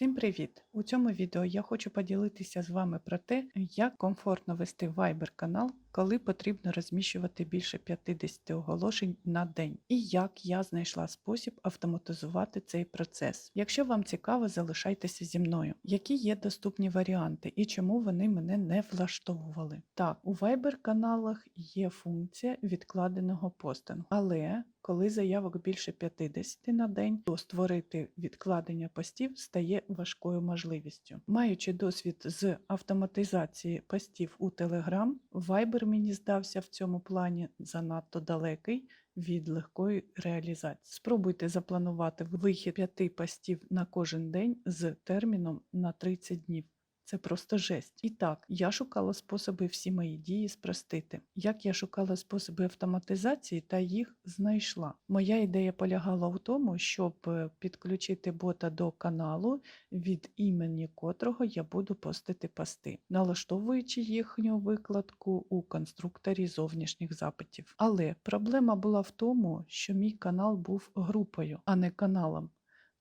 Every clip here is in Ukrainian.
Всім привіт! У цьому відео я хочу поділитися з вами про те, як комфортно вести Viber канал, коли потрібно розміщувати більше 50 оголошень на день, і як я знайшла спосіб автоматизувати цей процес. Якщо вам цікаво, залишайтеся зі мною. Які є доступні варіанти і чому вони мене не влаштовували? Так, у Viber каналах є функція відкладеного постингу, але коли заявок більше 50 на день, то створити відкладення постів стає важкою можливістю. Маючи досвід з автоматизації постів у Telegram, Viber мені здався в цьому плані занадто далекий від легкої реалізації. Спробуйте запланувати вихід п'яти постів на кожен день з терміном на 30 днів. Це просто жесть. І так, я шукала способи всі мої дії спростити. Як я шукала способи автоматизації та їх знайшла. Моя ідея полягала в тому, щоб е, підключити бота до каналу, від імені котрого я буду постити пости, налаштовуючи їхню викладку у конструкторі зовнішніх запитів. Але проблема була в тому, що мій канал був групою, а не каналом.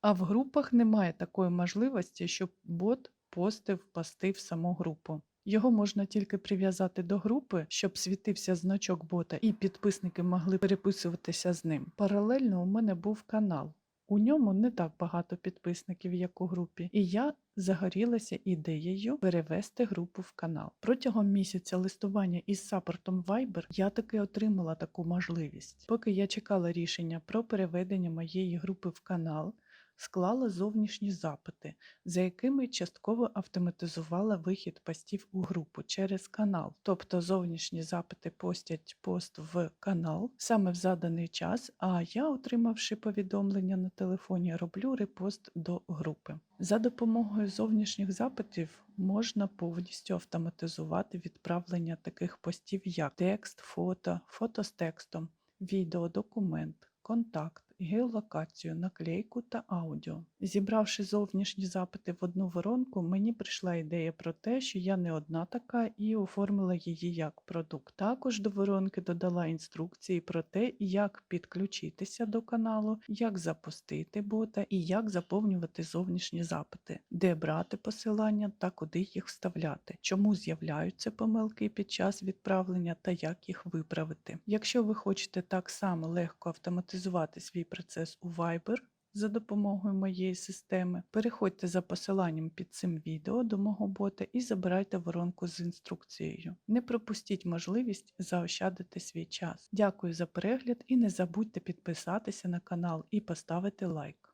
А в групах немає такої можливості, щоб бот постив пости в саму групу. Його можна тільки прив'язати до групи, щоб світився значок бота, і підписники могли переписуватися з ним. Паралельно у мене був канал. У ньому не так багато підписників, як у групі, і я загорілася ідеєю перевести групу в канал. Протягом місяця листування із саппортом Viber я таки отримала таку можливість. Поки я чекала рішення про переведення моєї групи в канал, склала зовнішні запити, за якими частково автоматизувала вихід постів у групу через канал. Тобто зовнішні запити постять пост в канал саме в заданий час, а я, отримавши повідомлення на телефоні, роблю репост до групи. За допомогою зовнішніх запитів можна повністю автоматизувати відправлення таких постів, як текст, фото, фото з текстом, відео, документ, контакт, геолокацію, наклейку та аудіо. Зібравши зовнішні запити в одну воронку, мені прийшла ідея про те, що я не одна така і оформила її як продукт. Також до воронки додала інструкції про те, як підключитися до каналу, як запустити бота і як заповнювати зовнішні запити, де брати посилання та куди їх вставляти, чому з'являються помилки під час відправлення та як їх виправити. Якщо ви хочете так само легко автоматизувати свій процес у Viber за допомогою моєї системи, переходьте за посиланням під цим відео до мого бота і забирайте воронку з інструкцією. Не пропустіть можливість заощадити свій час. Дякую за перегляд і не забудьте підписатися на канал і поставити лайк.